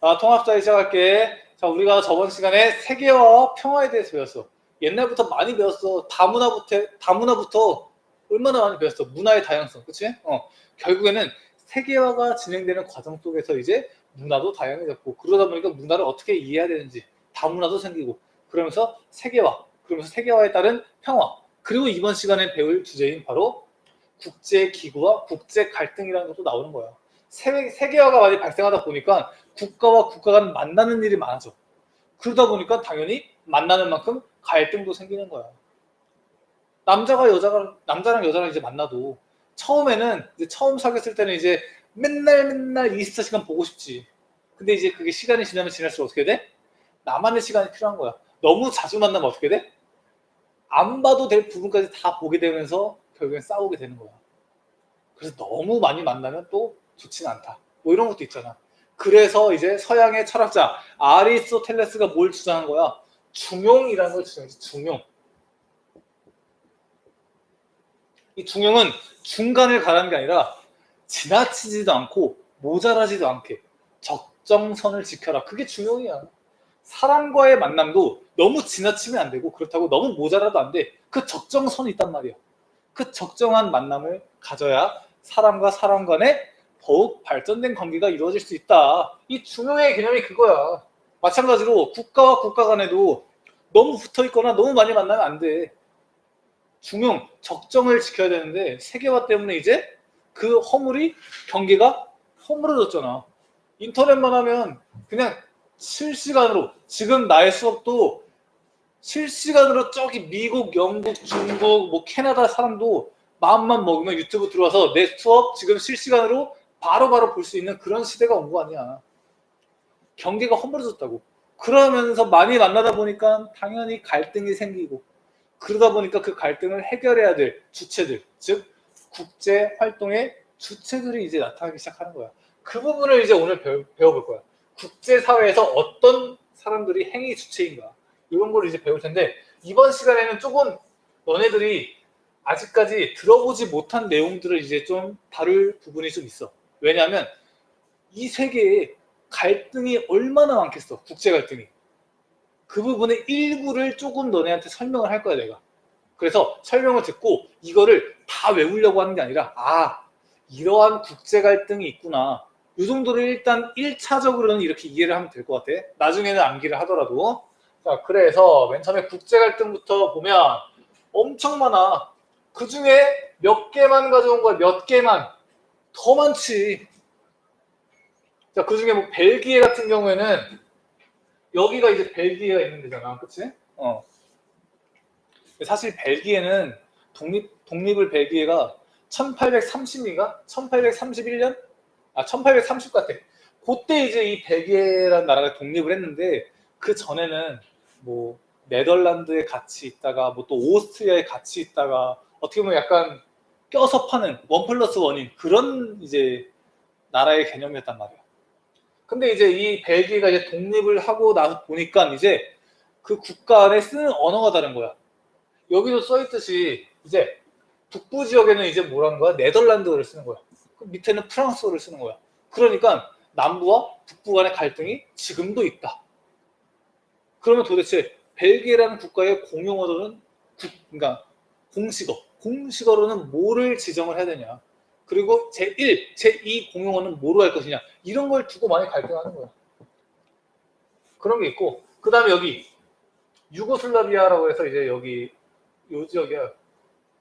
아, 통합자에 시작할게. 자, 우리가 저번 시간에 세계화와 평화에 대해서 배웠어. 옛날부터 많이 배웠어. 다문화부터, 다문화부터 얼마나 많이 배웠어. 문화의 다양성. 그치? 어. 결국에는 세계화가 진행되는 과정 속에서 이제 문화도 다양해졌고, 그러다 보니까 문화를 어떻게 이해해야 되는지, 다문화도 생기고, 그러면서 세계화, 그러면서 세계화에 따른 평화. 그리고 이번 시간에 배울 주제인 바로 국제 기구와 국제 갈등이라는 것도 나오는 거야. 세계, 세계화가 많이 발생하다 보니까 국가와 국가 간 만나는 일이 많아져. 그러다 보니까 당연히 만나는 만큼 갈등도 생기는 거야. 남자가 여자가 남자랑 여자랑 이제 만나도 처음에는 이제 처음 사귀었을 때는 이제 맨날 맨날 24시간 보고 싶지. 근데 이제 그게 시간이 지나면 지날수록 어떻게 돼? 나만의 시간이 필요한 거야. 너무 자주 만나면 어떻게 돼? 안 봐도 될 부분까지 다 보게 되면서 결국엔 싸우게 되는 거야. 그래서 너무 많이 만나면 또 좋지는 않다. 뭐 이런 것도 있잖아. 그래서 이제 서양의 철학자 아리스토텔레스가 뭘 주장한 거야? 중용이라는 걸 주장했지. 중용. 이 중용은 중간을 가라는 게 아니라 지나치지도 않고 모자라지도 않게 적정선을 지켜라. 그게 중용이야. 사람과의 만남도 너무 지나치면 안 되고 그렇다고 너무 모자라도 안 돼. 그 적정선이 있단 말이야. 그 적정한 만남을 가져야 사람과 사람 간에 더욱 발전된 관계가 이루어질 수 있다. 이 중용의 개념이 그거야. 마찬가지로 국가와 국가 간에도 너무 붙어 있거나 너무 많이 만나면 안 돼. 중용, 적정을 지켜야 되는데 세계화 때문에 이제 그 허물이 경계가 허물어졌잖아. 인터넷만 하면 그냥 실시간으로 지금 나의 수업도 실시간으로 저기 미국, 영국, 중국, 뭐 캐나다 사람도 마음만 먹으면 유튜브 들어와서 내 수업 지금 실시간으로 바로바로 볼 수 있는 그런 시대가 온 거 아니야. 경계가 허물어졌다고. 그러면서 많이 만나다 보니까 당연히 갈등이 생기고 그러다 보니까 그 갈등을 해결해야 될 주체들, 즉 국제 활동의 주체들이 이제 나타나기 시작하는 거야. 그 부분을 이제 오늘 배워, 배워볼 거야. 국제 사회에서 어떤 사람들이 행위 주체인가 이런 걸 이제 배울 텐데 이번 시간에는 조금 너네들이 아직까지 들어보지 못한 내용들을 이제 좀 다룰 부분이 좀 있어. 왜냐하면 이 세계에 갈등이 얼마나 많겠어. 국제 갈등이. 그 부분의 일부를 조금 너네한테 설명을 할 거야, 내가. 그래서 설명을 듣고 이거를 다 외우려고 하는 게 아니라, 아, 이러한 국제 갈등이 있구나. 이 정도를 일단 1차적으로는 이렇게 이해를 하면 될 것 같아. 나중에는 암기를 하더라도. 자, 그래서 맨 처음에 국제 갈등부터 보면 엄청 많아. 그 중에 몇 개만 가져온 거야, 몇 개만. 더 많지. 자, 그 중에 뭐 벨기에 같은 경우에는 여기가 이제 벨기에가 있는 데잖아. 그치? 어. 사실 벨기에는 독립, 독립을 벨기에가 1830인가? 1831년? 아, 1830 같아. 그때 이제 이 벨기에라는 나라가 독립을 했는데 그 전에는 뭐 네덜란드에 같이 있다가 뭐 또 오스트리아에 같이 있다가 어떻게 보면 약간 껴서 파는 원 플러스 원인 그런 이제 나라의 개념이었단 말이야. 근데 이제 이 벨기에가 이제 독립을 하고 나서 보니까 이제 그 국가 안에 쓰는 언어가 다른 거야. 여기도 써 있듯이 이제 북부 지역에는 이제 뭐라는 거야? 네덜란드어를 쓰는 거야. 그 밑에는 프랑스어를 쓰는 거야. 그러니까 남부와 북부 간의 갈등이 지금도 있다. 그러면 도대체 벨기에라는 국가의 공용 언어는 국, 그러니까 공식어, 공식어로는 뭐를 지정을 해야 되냐? 그리고 제1, 제2 공용어는 뭐로 할 것이냐? 이런 걸 두고 많이 갈등하는 거야. 그런 게 있고, 그 다음에 여기 유고슬라비아라고 해서 이제 여기 요 지역이야.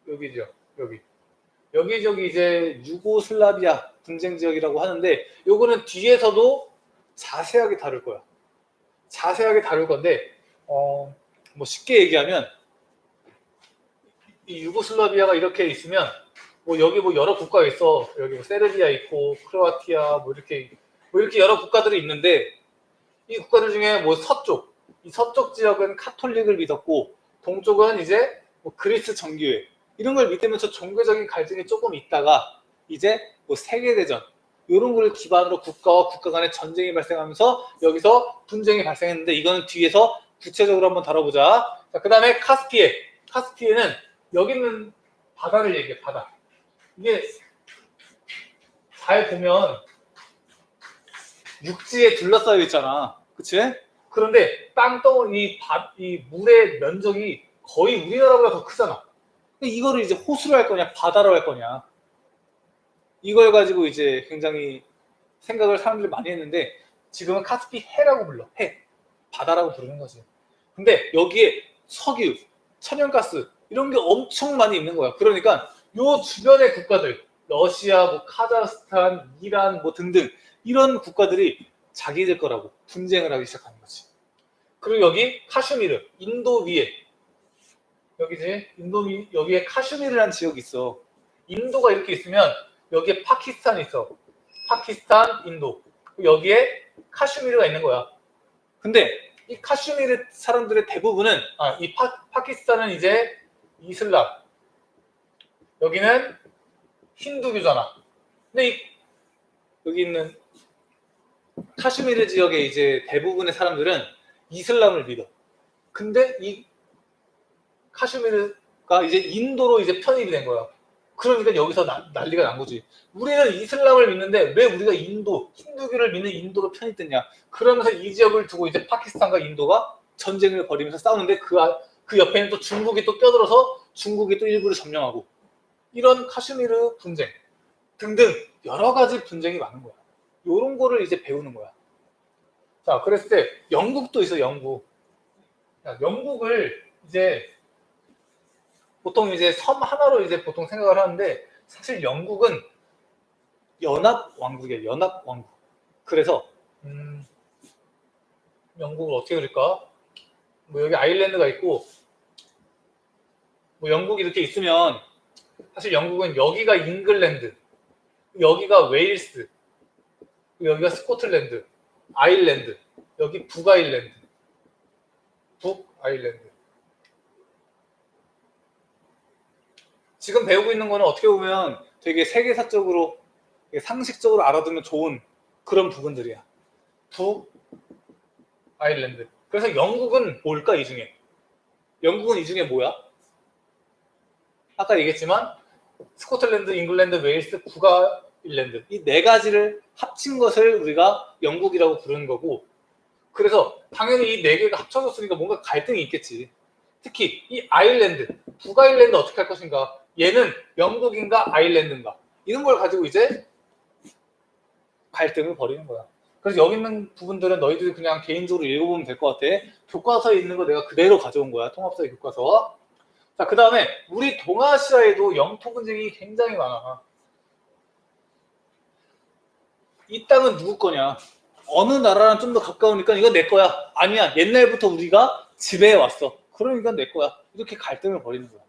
여기 지역, 여기. 여기 저기 이제 유고슬라비아 분쟁 지역이라고 하는데 요거는 뒤에서도 자세하게 다룰 거야. 자세하게 다룰 건데 어, 뭐 쉽게 얘기하면 이 유고슬라비아가 이렇게 있으면 뭐 여기 뭐 여러 국가가 있어. 여기 뭐 세르비아 있고 크로아티아 뭐 이렇게 뭐 이렇게 여러 국가들이 있는데 이 국가들 중에 뭐 서쪽 이 서쪽 지역은 카톨릭을 믿었고 동쪽은 이제 뭐 그리스 정교회 이런 걸 믿으면서 종교적인 갈등이 조금 있다가 이제 뭐 세계대전 이런 걸 기반으로 국가와 국가 간의 전쟁이 발생하면서 여기서 분쟁이 발생했는데 이거는 뒤에서 구체적으로 한번 다뤄보자. 자, 그 다음에 카스피에. 카스피에는 여기 있는 바다를 얘기해, 바다. 이게 잘 보면 육지에 둘러싸여 있잖아. 그치? 그런데 땅덩어리, 바- 이 물의 면적이 거의 우리나라보다 더 크잖아. 이거를 이제 호수로 할 거냐, 바다로 할 거냐. 이걸 가지고 이제 굉장히 생각을 사람들이 많이 했는데 지금은 카스피 해라고 불러. 해. 바다라고 부르는 거지. 근데 여기에 석유, 천연가스 이런 게 엄청 많이 있는 거야. 그러니까 요 주변의 국가들, 러시아, 뭐 카자흐스탄, 이란 뭐 등등 이런 국가들이 자기들 거라고 분쟁을 하기 시작하는 거지. 그리고 여기 카슈미르, 인도 위에 여기지 인도 위 여기에 카슈미르라는 지역이 있어. 인도가 이렇게 있으면 여기에 파키스탄이 있어. 파키스탄, 인도. 여기에 카슈미르가 있는 거야. 근데 이 카슈미르 사람들의 대부분은 아, 이 파, 파키스탄은 이제 이슬람. 여기는 힌두교잖아. 근데 이 여기 있는 카슈미르 지역의 이제 대부분의 사람들은 이슬람을 믿어. 근데 이 카슈미르가 이제 인도로 이제 편입이 된 거야. 그러니까 여기서 나- 난리가 난 거지. 우리는 이슬람을 믿는데 왜 우리가 인도, 힌두교를 믿는 인도로 편입됐냐? 그러면서 이 지역을 두고 이제 파키스탄과 인도가 전쟁을 벌이면서 싸우는데 그, 아- 그 옆에는 또 중국이 또 껴들어서 중국이 또 일부를 점령하고 이런 카슈미르 분쟁 등등 여러 가지 분쟁이 많은 거야. 요런 거를 이제 배우는 거야. 자, 그랬을 때 영국도 있어, 영국. 야, 영국을 이제 보통 이제 섬 하나로 이제 보통 생각을 하는데 사실 영국은 연합 왕국이에요. 연합 왕국. 그래서 음, 영국을 어떻게 그릴까? 뭐 여기 아일랜드가 있고 뭐 영국이 이렇게 있으면 사실 영국은 여기가 잉글랜드, 여기가 웨일스, 여기가 스코틀랜드, 아일랜드, 여기 북아일랜드, 북아일랜드. 지금 배우고 있는 거는 어떻게 보면 되게 세계사적으로 상식적으로 알아두면 좋은 그런 부분들이야. 북 아일랜드. 그래서 영국은 뭘까 이 중에? 영국은 이 중에 뭐야? 아까 얘기했지만 스코틀랜드, 잉글랜드, 웨일스, 북아 일랜드 이 네 가지를 합친 것을 우리가 영국이라고 부르는 거고 그래서 당연히 이 네 개가 합쳐졌으니까 뭔가 갈등이 있겠지. 특히 이 아일랜드, 북아일랜드 어떻게 할 것인가? 얘는 영국인가 아일랜드인가? 이런 걸 가지고 이제 갈등을 벌이는 거야. 그래서 여기 있는 부분들은 너희들이 그냥 개인적으로 읽어보면 될 것 같아. 교과서에 있는 거 내가 그대로 가져온 거야. 통합사의 교과서. 자, 그 다음에 우리 동아시아에도 영토 분쟁이 굉장히 많아. 이 땅은 누구 거냐? 어느 나라랑 좀 더 가까우니까 이건 내 거야. 아니야. 옛날부터 우리가 지배해 왔어. 그러니까 내 거야. 이렇게 갈등을 벌이는 거야.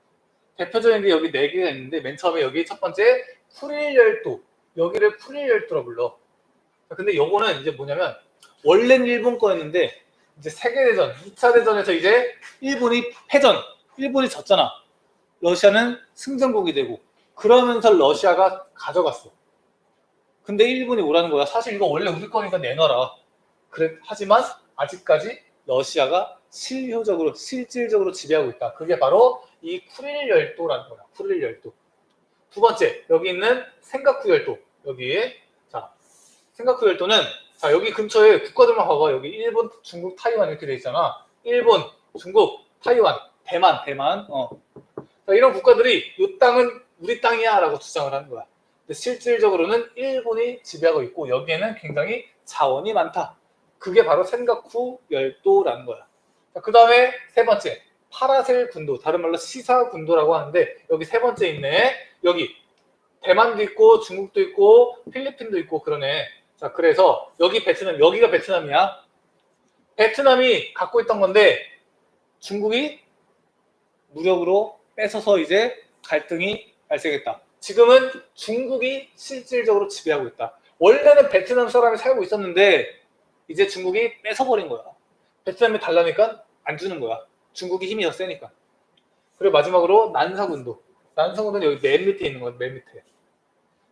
대표적인 게 여기 네 개가 있는데 맨 처음에 여기 첫 번째 쿠릴 열도. 여기를 쿠릴 열도라 불러. 근데 요거는 이제 뭐냐면 원래는 일본 거였는데 이제 세계대전, 2차 대전에서 이제 일본이 패전, 일본이 졌잖아. 러시아는 승전국이 되고 그러면서 러시아가 가져갔어. 근데 일본이 오라는 거야. 사실 이거 원래 우리 거니까 내놔라. 그래 하지만 아직까지 러시아가 실효적으로 실질적으로 지배하고 있다. 그게 바로 이 쿠릴 열도라는 거야. 쿠릴 열도. 두 번째 여기 있는 생가쿠 열도 여기에 자 생가쿠 열도는 자 여기 근처에 국가들만 봐봐 여기 일본, 중국, 타이완 이렇게 돼 있잖아. 일본, 중국, 타이완, 대만, 대만. 어. 자, 이런 국가들이 이 땅은 우리 땅이야라고 주장을 하는 거야. 근데 실질적으로는 일본이 지배하고 있고 여기에는 굉장히 자원이 많다. 그게 바로 센가쿠 열도라는 거야. 그 다음에 세 번째 파라셀 군도, 다른 말로 시사 군도라고 하는데 여기 세 번째 있네. 여기 대만도 있고 중국도 있고 필리핀도 있고 그러네. 자 그래서 여기 베트남, 여기가 베트남이야. 베트남이 갖고 있던 건데 중국이 무력으로 뺏어서 이제 갈등이 발생했다. 지금은 중국이 실질적으로 지배하고 있다. 원래는 베트남 사람이 살고 있었는데 이제 중국이 뺏어버린 거야. 베트남이 달라니까 안 주는 거야. 중국이 힘이 더 세니까. 그리고 마지막으로 난사군도. 난사군도는 여기 맨 밑에 있는 거야. 맨 밑에.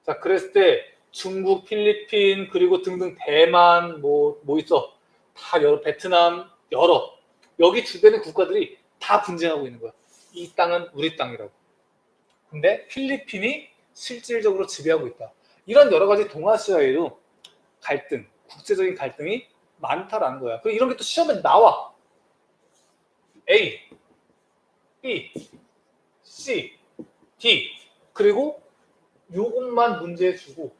자, 그랬을 때 중국, 필리핀 그리고 등등 대만 뭐뭐 있어. 다 여러 베트남 여러 여기 주변의 국가들이 다 분쟁하고 있는 거야. 이 땅은 우리 땅이라고. 근데 필리핀이 실질적으로 지배하고 있다. 이런 여러 가지 동아시아에도 갈등, 국제적인 갈등이 많다라는 거야. 그리고 이런 게 또 시험에 나와. A, B, C, D 그리고 요것만 문제 주고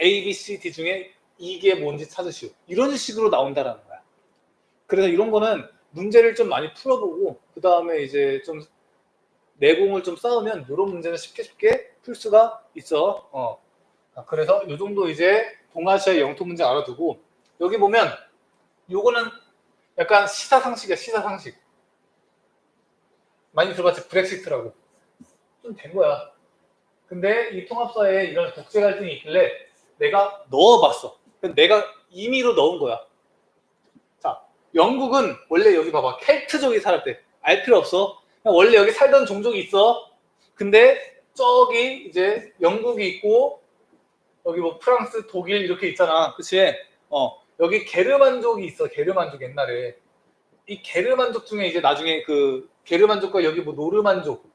A, B, C, D 중에 이게 뭔지 찾으시오. 이런 식으로 나온다라는 거야. 그래서 이런 거는 문제를 좀 많이 풀어보고 그 다음에 이제 좀 내공을 좀 쌓으면 이런 문제는 쉽게 쉽게 풀 수가 있어. 어. 아, 그래서 이 정도 이제 동아시아 영토 문제 알아두고 여기 보면 요거는 약간 시사상식이야 시사상식. 많이 들어봤지 브렉시트라고. 좀 된 거야. 근데 이 통합사에 이런 국제 갈등이 있길래 내가 넣어봤어. 내가 임의로 넣은 거야. 자, 영국은 원래 여기 봐봐. 켈트족이 살았대. 알 필요 없어. 원래 여기 살던 종족이 있어. 근데 저기 이제 영국이 있고 여기 뭐 프랑스, 독일 이렇게 있잖아. 그치? 어. 여기 게르만족이 있어. 게르만족 옛날에. 이 게르만족 중에 이제 나중에 그 게르만족과 여기 뭐 노르만족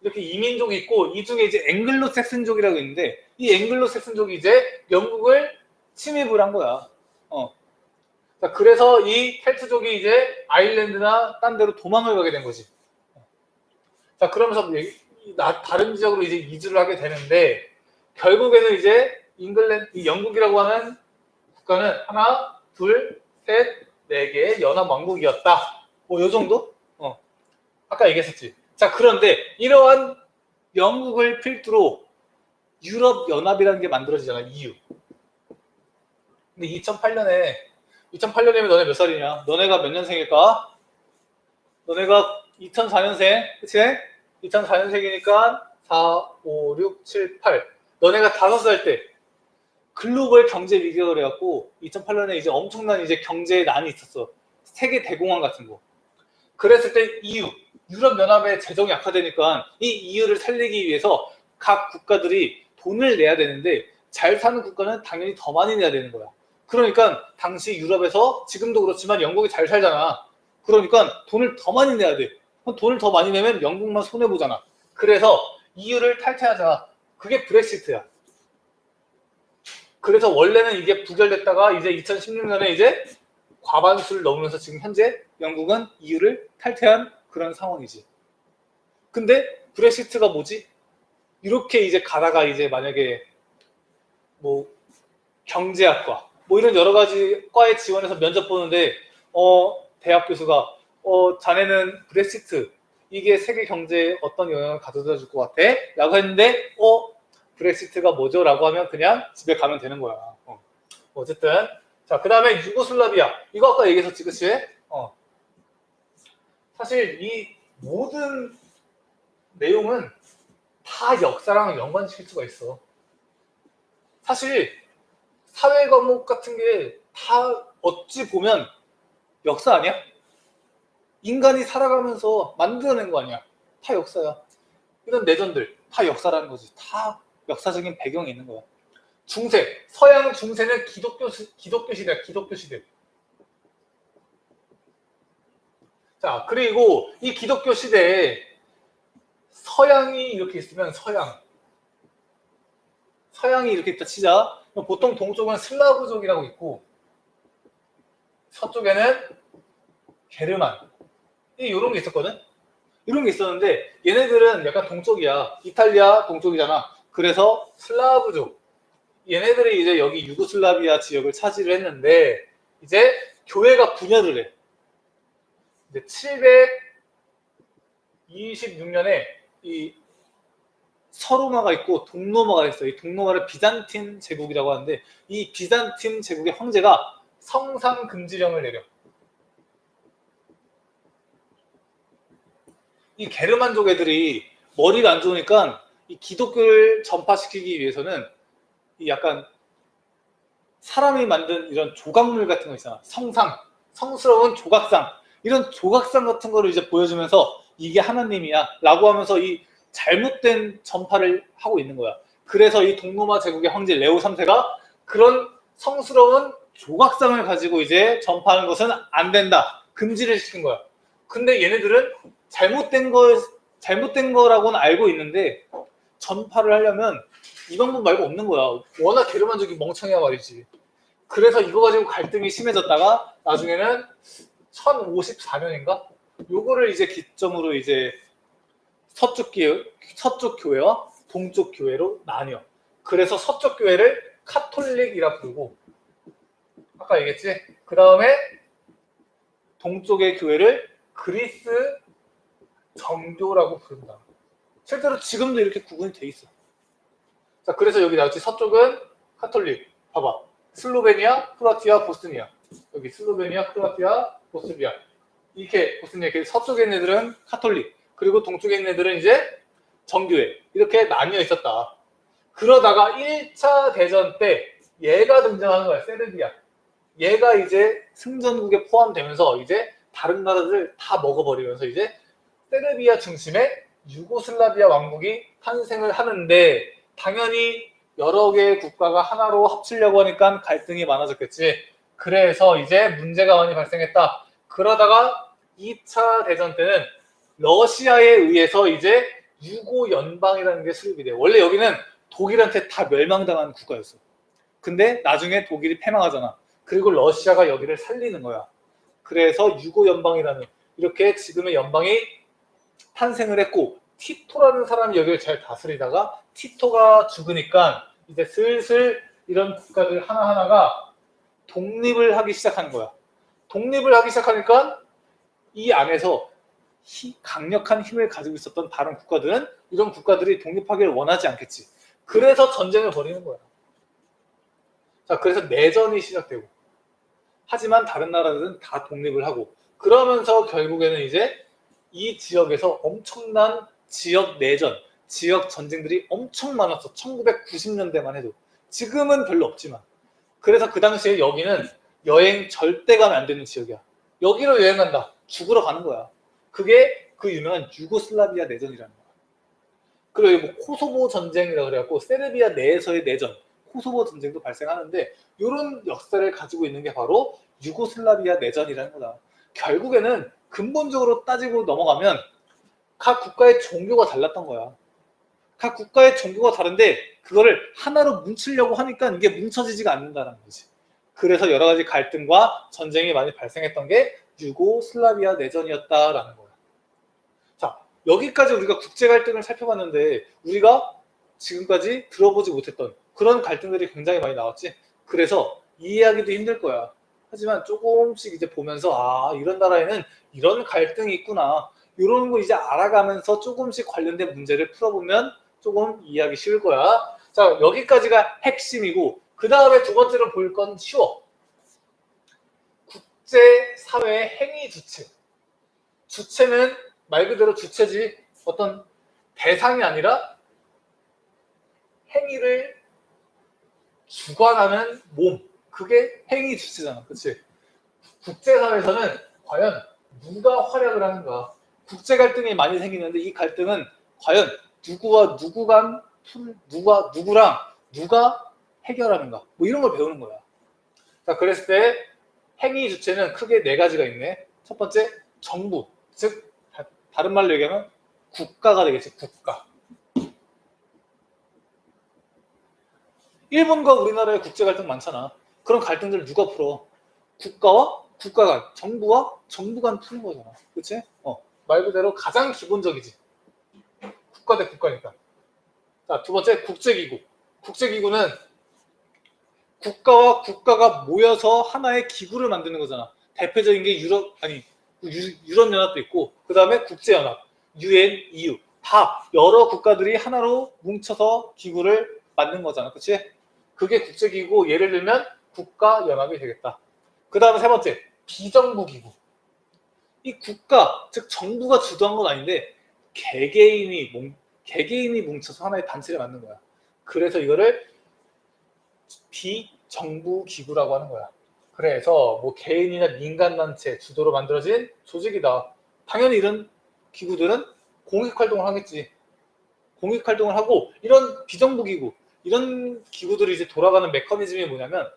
이렇게 이민족이 있고 이 중에 이제 앵글로색슨족이라고 있는데 이 앵글로색슨족이 이제 영국을 침입을 한 거야. 어. 자, 그래서 이 켈트족이 이제 아일랜드나 딴 데로 도망을 가게 된 거지. 자, 그러면서 다른 지역으로 이제 이주를 하게 되는데 결국에는 이제 잉글랜드, 이 영국이라고 하는 국가는 하나, 둘, 셋, 네 개의 연합 왕국이었다. 뭐, 요 정도? 어. 아까 얘기했었지. 자, 그런데 이러한 영국을 필두로 유럽 연합이라는 게 만들어지잖아, EU. 근데 2008년에 2008년이면 너네 몇 살이냐? 너네가 몇 년생일까? 너네가 2004년생, 그치? 2004년생이니까 4, 5, 6, 7, 8. 너네가 5살 때 글로벌 경제 위기가 그래갖고 2008년에 이제 엄청난 이제 경제 난이 있었어. 세계 대공황 같은 거. 그랬을 때 EU, 유럽 연합의 재정이 약화되니까 이 EU를 살리기 위해서 각 국가들이 돈을 내야 되는데 잘 사는 국가는 당연히 더 많이 내야 되는 거야. 그러니까 당시 유럽에서 지금도 그렇지만 영국이 잘 살잖아. 그러니까 돈을 더 많이 내야 돼. 돈을 더 많이 내면 영국만 손해 보잖아. 그래서 EU를 탈퇴하자. 그게 브렉시트야. 그래서 원래는 이게 부결됐다가 이제 2016년에 이제 과반수를 넘으면서 지금 현재 영국은 EU를 탈퇴한 그런 상황이지. 근데 브렉시트가 뭐지? 이렇게 이제 가다가 이제 만약에 뭐 경제학과 뭐 이런 여러 가지 과에 지원해서 면접 보는데 어 대학 교수가 어 자네는 브렉시트 이게 세계 경제에 어떤 영향을 가져다 줄 것 같아? 라고 했는데 어 브렉시트가 뭐죠? 라고 하면 그냥 집에 가면 되는 거야. 어. 어쨌든 자 그 다음에 유고슬라비아 이거 아까 얘기했었지 그치? 어. 사실 이 모든 내용은 다 역사랑 연관시킬 수가 있어. 사실 사회 과목 같은 게 다 어찌 보면 역사 아니야? 인간이 살아가면서 만들어낸 거 아니야? 다 역사야. 이런 내전들 다 역사라는 거지. 다 역사적인 배경이 있는 거야. 중세, 서양 중세는 기독교 시- 기독교 시대야. 기독교 시대. 자, 그리고 이 기독교 시대에 서양이 이렇게 있으면 서양. 서양이 이렇게 있다 치자. 보통 동쪽은 슬라브족이라고 있고 서쪽에는 게르만. 이 이런 게 있었거든. 이런 게 있었는데 얘네들은 약간 동쪽이야. 이탈리아 동쪽이잖아. 그래서 슬라브족. 얘네들이 이제 여기 유고슬라비아 지역을 차지를 했는데 이제 교회가 분열을 해. 이제 726년에 이 서로마가 있고 동로마가 있어요. 이 동로마를 비잔틴 제국이라고 하는데 이 비잔틴 제국의 황제가 성상 금지령을 내려. 이 게르만족 애들이 머리가 안 좋으니까 이 기독교를 전파시키기 위해서는 이 약간 사람이 만든 이런 조각물 같은 거 있잖아. 성상, 성스러운 조각상. 이런 조각상 같은 거를 이제 보여주면서 이게 하나님이야 라고 하면서 이 잘못된 전파를 하고 있는 거야. 그래서 이 동로마 제국의 황제 레오 3세가 그런 성스러운 조각상을 가지고 이제 전파하는 것은 안 된다. 금지를 시킨 거야. 근데 얘네들은 잘못된 거 잘못된 거라고는 알고 있는데 전파를 하려면 이 방법 말고 없는 거야. 워낙 게르만족이 멍청이야 말이지. 그래서 이거 가지고 갈등이 심해졌다가 나중에는 1054년인가? 요거를 이제 기점으로 이제 서쪽 교회, 서쪽 교회와 동쪽 교회로 나뉘어. 그래서 서쪽 교회를 카톨릭이라 부르고 아까 얘기했지? 그 다음에 동쪽의 교회를 그리스 정교라고 부른다. 실제로 지금도 이렇게 구분이 돼 있어. 자, 그래서 여기 나왔지. 서쪽은 카톨릭. 봐봐. 슬로베니아, 크로아티아, 보스니아. 여기 슬로베니아, 크로아티아, 보스니아. 이렇게 보스니아. 서쪽에 있는 애들은 카톨릭. 그리고 동쪽에 있는 애들은 이제 정교회. 이렇게 나뉘어 있었다. 그러다가 1차 대전 때 얘가 등장하는 거야. 세르비아. 얘가 이제 승전국에 포함되면서 이제 다른 나라들 다 먹어버리면서 이제 세르비아 중심의 유고슬라비아 왕국이 탄생을 하는데 당연히 여러 개의 국가가 하나로 합치려고 하니까 갈등이 많아졌겠지. 그래서 이제 문제가 많이 발생했다. 그러다가 2차 대전 때는 러시아에 의해서 이제 유고 연방이라는 게 수립이 돼. 원래 여기는 독일한테 다 멸망당한 국가였어. 근데 나중에 독일이 패망하잖아. 그리고 러시아가 여기를 살리는 거야. 그래서 유고 연방이라는 이렇게 지금의 연방이 탄생을 했고 티토라는 사람이 여기를 잘 다스리다가 티토가 죽으니까 이제 슬슬 이런 국가들 하나하나가 독립을 하기 시작하는 거야. 독립을 하기 시작하니까 이 안에서 히- 강력한 힘을 가지고 있었던 다른 국가들은 이런 국가들이 독립하기를 원하지 않겠지. 그래서 전쟁을 벌이는 거야. 자, 그래서 내전이 시작되고. 하지만 다른 나라들은 다 독립을 하고. 그러면서 결국에는 이제 이 지역에서 엄청난 지역 내전, 지역 전쟁들이 엄청 많았어. 1990년대만 해도. 지금은 별로 없지만. 그래서 그 당시에 여기는 여행 절대 가면 안 되는 지역이야. 여기로 여행 간다. 죽으러 가는 거야. 그게 그 유명한 유고슬라비아 내전이라는 거야. 그리고 뭐 코소보 전쟁이라고 그래갖고 세르비아 내에서의 내전, 코소보 전쟁도 발생하는데 이런 역사를 가지고 있는 게 바로 유고슬라비아 내전이라는 거다. 결국에는 근본적으로 따지고 넘어가면 각 국가의 종교가 달랐던 거야. 각 국가의 종교가 다른데 그거를 하나로 뭉치려고 하니까 이게 뭉쳐지지가 않는다는 거지. 그래서 여러 가지 갈등과 전쟁이 많이 발생했던 게 유고슬라비아 내전이었다라는. 자, 여기까지 우리가 국제 갈등을 살펴봤는데 우리가 지금까지 들어보지 못했던 그런 갈등들이 굉장히 많이 나왔지. 그래서 이해하기도 힘들 거야. 하지만 조금씩 이제 보면서 아 이런 나라에는 이런 갈등이 있구나. 이런 거 이제 알아가면서 조금씩 관련된 문제를 풀어보면 조금 이해하기 쉬울 거야. 자 여기까지가 핵심이고 그 다음에 두 번째로 볼 건 쉬워. 국제 사회 행위 주체. 주체는 말 그대로 주체지 어떤 대상이 아니라 행위를 주관하는 몸. 그게 행위 주체잖아. 그치? 국제사회에서는 과연 누가 활약을 하는가? 국제 갈등이 많이 생기는데 이 갈등은 과연 누구와 누구 간, 풀- 누가, 누구랑 누가 해결하는가? 뭐 이런 걸 배우는 거야. 자, 그랬을 때 행위 주체는 크게 네 가지가 있네. 첫 번째, 정부. 즉, 다- 다른 말로 얘기하면 국가가 되겠지, 국가. 일본과 우리나라의 국제 갈등 많잖아. 그런 갈등들을 누가 풀어? 국가와 국가 간, 정부와 정부 간 푸는 거잖아. 그치? 어. 말 그대로 가장 기본적이지. 국가 대 국가니까. 자, 두 번째, 국제기구. 국제기구는 국가와 국가가 모여서 하나의 기구를 만드는 거잖아. 대표적인 게 유럽, 아니, 유, 유럽연합도 있고, 그 다음에 국제연합, UN, EU. 다 여러 국가들이 하나로 뭉쳐서 기구를 만든 거잖아. 그치? 그게 국제기구, 예를 들면 국가연합이 되겠다. 그 다음에 세 번째, 비정부기구. 이 국가, 즉 정부가 주도한 건 아닌데 개개인이 뭉, 개개인이 뭉쳐서 하나의 단체를 만든 거야. 그래서 이거를 비정부 기구라고 하는 거야. 그래서 뭐 개인이나 민간 단체 주도로 만들어진 조직이다. 당연히 이런 기구들은 공익 활동을 하겠지. 공익 활동을 하고 이런 비정부 기구, 이런 기구들이 이제 돌아가는 메커니즘이 뭐냐면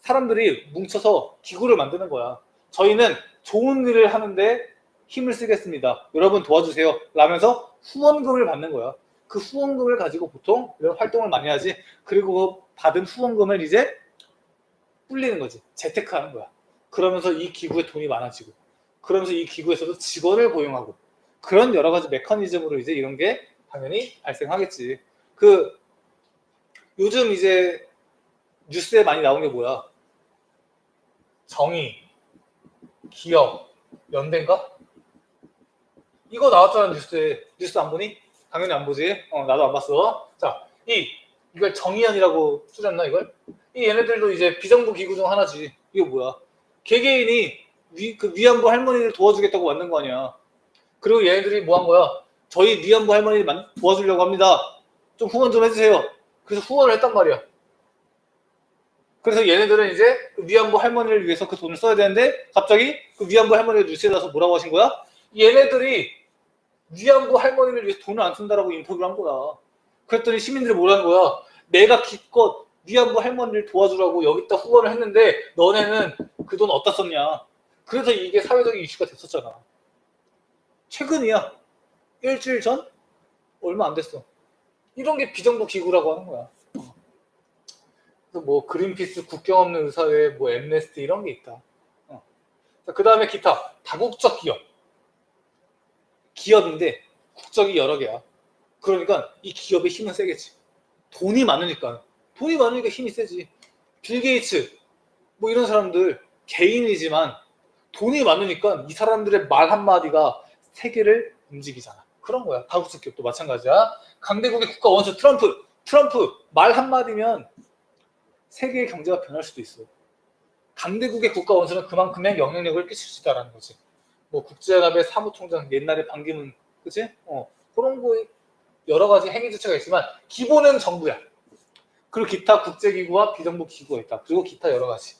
사람들이 뭉쳐서 기구를 만드는 거야. 저희는 좋은 일을 하는데 힘을 쓰겠습니다. 여러분 도와주세요. 라면서 후원금을 받는 거야. 그 후원금을 가지고 보통 이런 활동을 많이 하지. 그리고 받은 후원금을 이제 불리는 거지. 재테크하는 거야. 그러면서 이 기구에 돈이 많아지고, 그러면서 이 기구에서도 직원을 고용하고 그런 여러 가지 메커니즘으로 이제 이런 게 당연히 발생하겠지. 그 요즘 이제 뉴스에 많이 나온 게 뭐야? 정의, 기업, 연대인가? 이거 나왔잖아 뉴스에. 뉴스 안 보니? 당연히 안 보지. 어, 나도 안 봤어. 자, 이 이걸 정의연이라고 줄였나 이걸? 이 얘네들도 이제 비정부 기구 중 하나지. 이게 뭐야? 개개인이 위, 그 위안부 할머니를 도와주겠다고 만든 거 아니야. 그리고 얘네들이 뭐 한 거야? 저희 위안부 할머니 만- 도와주려고 합니다. 좀 후원 좀 해주세요. 그래서 후원을 했단 말이야. 그래서 얘네들은 이제 그 위안부 할머니를 위해서 그 돈을 써야 되는데 갑자기 그 위안부 할머니가 뉴스에 나서 뭐라고 하신 거야? 얘네들이 위안부 할머니를 위해서 돈을 안 쓴다라고 인터뷰를 한 거야. 그랬더니 시민들이 뭐라는 거야? 내가 기껏 위안부 할머니를 도와주라고 여기다 후원을 했는데 너네는 그 돈 어디다 썼냐? 그래서 이게 사회적인 이슈가 됐었잖아. 최근이야. 일주일 전? 얼마 안 됐어. 이런 게 비정부 기구라고 하는 거야. 어. 그래서 뭐 그린피스 국경 없는 의사회, 뭐 엠네스티 이런 게 있다. 그 다음에 기타 다국적 기업. 기업인데 국적이 여러 개야. 그러니까 이 기업의 힘은 세겠지. 돈이 많으니까. 돈이 많으니까 힘이 세지. 빌 게이츠, 뭐 이런 사람들 개인이지만 돈이 많으니까 이 사람들의 말 한마디가 세계를 움직이잖아. 그런 거야. 다국적 기업도 마찬가지야. 강대국의 국가 원수 트럼프, 트럼프 말 한마디면 세계의 경제가 변할 수도 있어. 강대국의 국가 원수는 그만큼의 영향력을 끼칠 수 있다는 거지. 뭐 국제연합의 사무총장 옛날에 반기문 그치? 어 그런 거 여러 가지 행위 주체가 있지만 기본은 정부야. 그리고 기타 국제기구와 비정부 기구가 있다. 그리고 기타 여러 가지.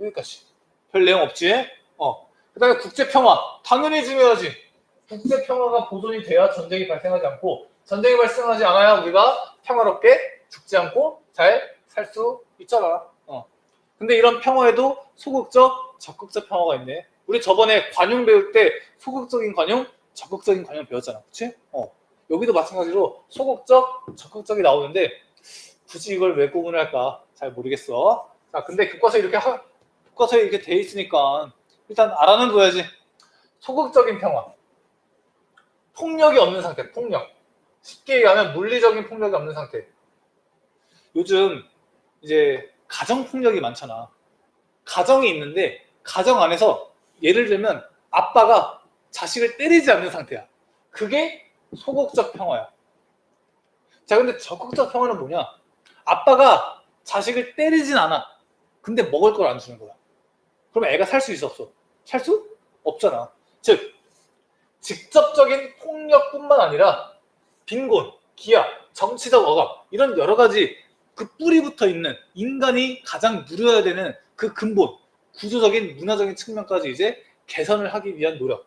여기까지. 별 내용 없지? 어. 그 다음에 국제 평화 당연히 중요하지. 국제 평화가 보존이 돼야 전쟁이 발생하지 않고 전쟁이 발생하지 않아야 우리가 평화롭게 죽지 않고 잘 살 수 있잖아. 어. 근데 이런 평화에도 소극적, 적극적 평화가 있네. 우리 저번에 관용 배울 때 소극적인 관용, 적극적인 관용 배웠잖아. 그치? 어. 여기도 마찬가지로 소극적, 적극적이 나오는데 굳이 이걸 왜 구분을 할까? 잘 모르겠어. 자, 근데 교과서에 이렇게 하, 교과서에 이렇게 돼 있으니까 일단 알아는 둬야지. 소극적인 평화. 폭력이 없는 상태, 폭력. 쉽게 얘기하면 물리적인 폭력이 없는 상태. 요즘 이제 가정 폭력이 많잖아. 가정이 있는데 가정 안에서 예를 들면 아빠가 자식을 때리지 않는 상태야. 그게 소극적 평화야. 자, 근데 적극적 평화는 뭐냐? 아빠가 자식을 때리진 않아. 근데 먹을 걸 안 주는 거야. 그럼 애가 살 수 있어 없어? 살 수 없잖아. 즉 직접적인 폭력뿐만 아니라 빈곤, 기아, 정치적 억압 이런 여러 가지 그 뿌리부터 있는 인간이 가장 누려야 되는 그 근본 구조적인 문화적인 측면까지 이제 개선을 하기 위한 노력.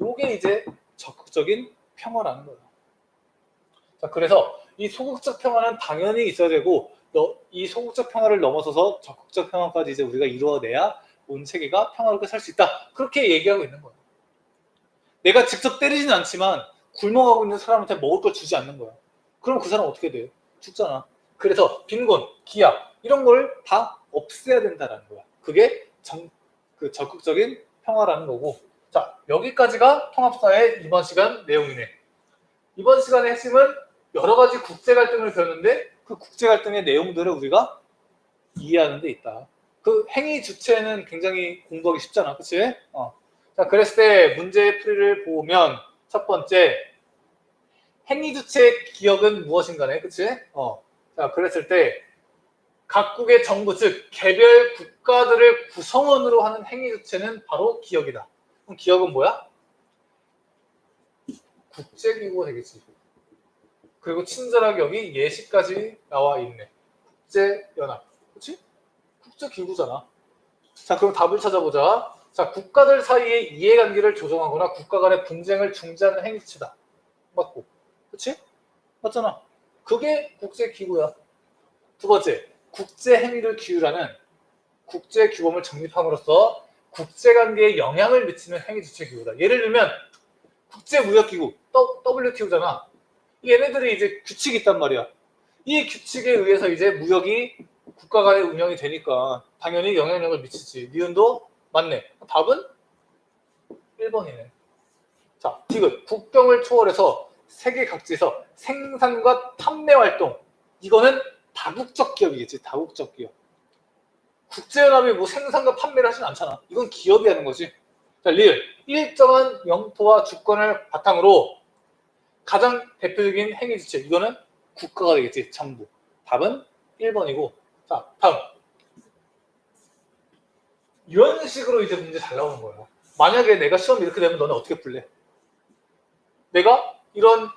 요게 이제 적극적인 평화라는 거야. 자, 그래서 이 소극적 평화는 당연히 있어야 되고 너, 이 소극적 평화를 넘어서서 적극적 평화까지 이제 우리가 이루어내야 온 세계가 평화롭게 살 수 있다. 그렇게 얘기하고 있는 거야. 내가 직접 때리진 않지만 굶어가고 있는 사람한테 먹을 걸 주지 않는 거야. 그럼 그 사람 어떻게 돼? 죽잖아. 그래서 빈곤, 기압 이런 걸 다 없애야 된다라는 거야. 그게 정, 그 적극적인 평화라는 거고. 자 여기까지가 통합사의 이번 시간 내용이네. 이번 시간의 핵심은 여러 가지 국제 갈등을 배웠는데 그 국제 갈등의 내용들을 우리가 이해하는 데 있다. 그 행위 주체는 굉장히 공부하기 쉽잖아, 그치? 어. 자, 그랬을 때 문제 풀이를 보면 첫 번째 행위 주체의 기억은 무엇인가네, 그치? 어. 자, 그랬을 때 각국의 정부 즉 개별 국가들을 구성원으로 하는 행위 주체는 바로 기억이다. 그럼 기억은 뭐야? 국제기구가 되겠지. 그리고 친절하게 여기 예시까지 나와 있네. 국제연합. 그치? 국제기구잖아. 자, 그럼 답을 찾아보자. 자, 국가들 사이의 이해관계를 조정하거나 국가 간의 분쟁을 중재하는 행위체다. 맞고. 그치? 맞잖아. 그게 국제기구야. 두 번째, 국제행위를 기울하는 국제규범을 정립함으로써 국제관계에 영향을 미치는 행위주체기구다. 예를 들면 국제무역기구, WTO잖아. 얘네들이 이제 규칙이 있단 말이야. 이 규칙에 의해서 이제 무역이 국가 간의 운영이 되니까 당연히 영향력을 미치지. 니은도 맞네. 답은 1번이네. 자, 디귿. 국경을 초월해서 세계 각지에서 생산과 판매 활동. 이거는 다국적 기업이겠지. 다국적 기업. 국제연합이 뭐 생산과 판매를 하진 않잖아. 이건 기업이 하는 거지. 자, 리을. 일정한 영토와 주권을 바탕으로 가장 대표적인 행위 주체. 이거는 국가가 되겠지. 정부. 답은 1번이고. 자, 다음. 이런 식으로 이제 문제 잘 나오는 거야. 만약에 내가 시험 이렇게 되면 너네 어떻게 풀래? 내가 이런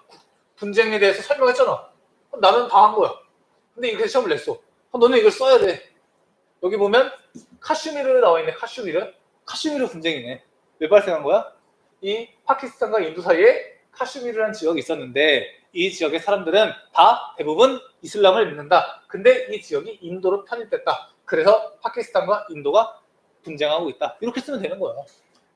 분쟁에 대해서 설명했잖아. 나는 다 한 거야. 근데 이렇게 시험을 냈어. 너는 이걸 써야 돼. 여기 보면 카슈미르 나와 있네. 카슈미르. 카슈미르 분쟁이네. 왜 발생한 거야? 이 파키스탄과 인도 사이에 카슈미르라는 지역이 있었는데 이 지역의 사람들은 다 대부분 이슬람을 믿는다. 근데 이 지역이 인도로 편입됐다. 그래서 파키스탄과 인도가 분쟁하고 있다. 이렇게 쓰면 되는 거야.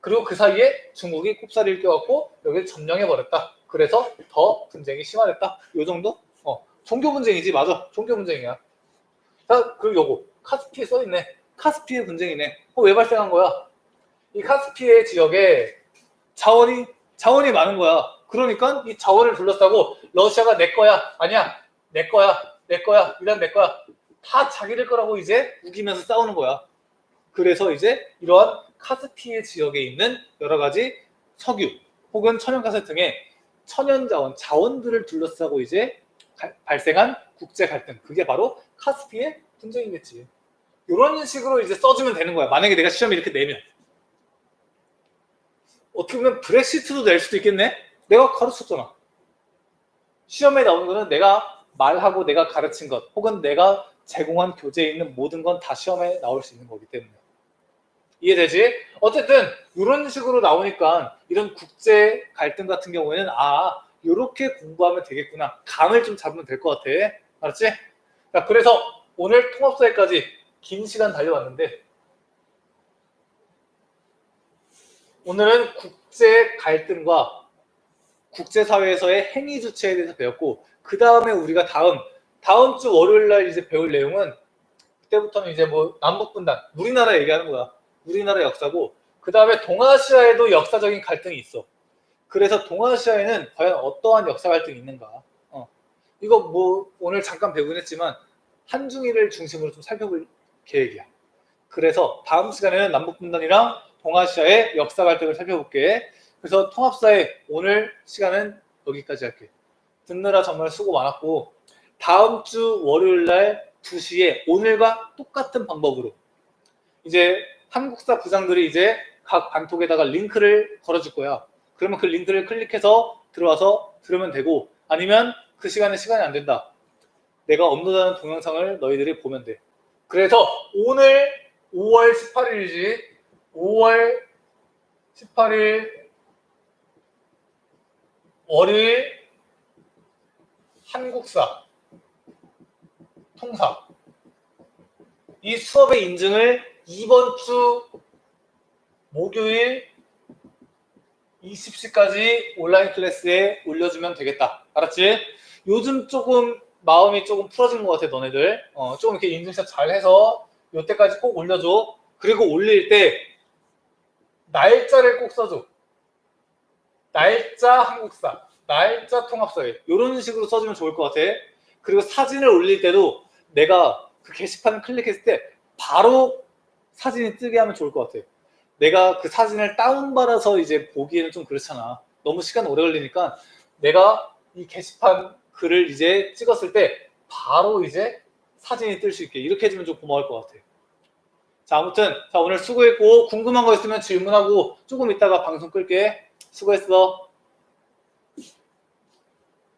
그리고 그 사이에 중국이 꼽사리를 껴갖고 여기를 점령해 버렸다. 그래서 더 분쟁이 심화됐다. 요 정도? 어, 종교 분쟁이지 맞아. 종교 분쟁이야. 자, 그리고 요거 카스피에 써 있네. 카스피의 분쟁이네. 어, 왜 발생한 거야? 이 카스피해 지역에 자원이 자원이 많은 거야. 그러니까 이 자원을 둘러싸고 러시아가 내 거야, 아니야, 내 거야, 내 거야, 이란 내 거야. 다 자기들 거라고 이제 우기면서 싸우는 거야. 그래서 이제 이러한 카스피해 지역에 있는 여러 가지 석유 혹은 천연가스 등의 천연 자원, 자원들을 둘러싸고 이제 가- 발생한 국제 갈등. 그게 바로 카스피해 분쟁이겠지. 이런 식으로 이제 써주면 되는 거야. 만약에 내가 시험 이렇게 내면. 어떻게 보면 브렉시트도 낼 수도 있겠네? 내가 가르쳤잖아. 시험에 나오는 거는 내가 말하고 내가 가르친 것 혹은 내가 제공한 교재에 있는 모든 건 다 시험에 나올 수 있는 거기 때문에. 이해되지? 어쨌든 이런 식으로 나오니까 이런 국제 갈등 같은 경우에는 아 이렇게 공부하면 되겠구나. 감을 좀 잡으면 될 것 같아. 알았지? 자, 그래서 오늘 통합사회까지 긴 시간 달려왔는데 오늘은 국제 갈등과 국제사회에서의 행위 주체에 대해서 배웠고 그 다음에 우리가 다음 다음 주 월요일 날 이제 배울 내용은 그때부터는 이제 뭐 남북 분단 우리나라 얘기하는 거야. 우리나라 역사고 그 다음에 동아시아에도 역사적인 갈등이 있어 그래서 동아시아에는 과연 어떠한 역사 갈등이 있는가 어. 이거 뭐 오늘 잠깐 배우긴 했지만 한중일을 중심으로 좀 살펴볼 계획이야 그래서 다음 시간에는 남북 분단이랑 동아시아의 역사 갈등을 살펴볼게 그래서 통합사의 오늘 시간은 여기까지 할게. 듣느라 정말 수고 많았고 다음 주 월요일 날 2시에 오늘과 똑같은 방법으로 이제 한국사 부장들이 이제 각 반톡에다가 링크를 걸어줄 거야. 그러면 그 링크를 클릭해서 들어와서 들으면 되고 아니면 그 시간에 시간이 안 된다. 내가 업로드하는 동영상을 너희들이 보면 돼. 그래서 오늘 5월 18일이지 5월 18일 월요일 한국사 통사 이 수업의 인증을 이번 주 목요일 20시까지 온라인 클래스에 올려주면 되겠다. 알았지? 요즘 조금 마음이 조금 풀어진 것 같아, 너네들. 어, 조금 이렇게 인증샷 잘 해서 요때까지 꼭 올려줘. 그리고 올릴 때 날짜를 꼭 써줘. 날짜 한국사, 날짜 통합사회 이런 식으로 써주면 좋을 것 같아. 그리고 사진을 올릴 때도 내가 그 게시판 클릭했을 때 바로 사진이 뜨게 하면 좋을 것 같아. 내가 그 사진을 다운받아서 이제 보기에는 좀 그렇잖아. 너무 시간 오래 걸리니까 내가 이 게시판 글을 이제 찍었을 때 바로 이제 사진이 뜰 수 있게 이렇게 해주면 좀 고마울 것 같아. 자, 아무튼 자 오늘 수고했고 궁금한 거 있으면 질문하고 조금 이따가 방송 끌게. 수고했어.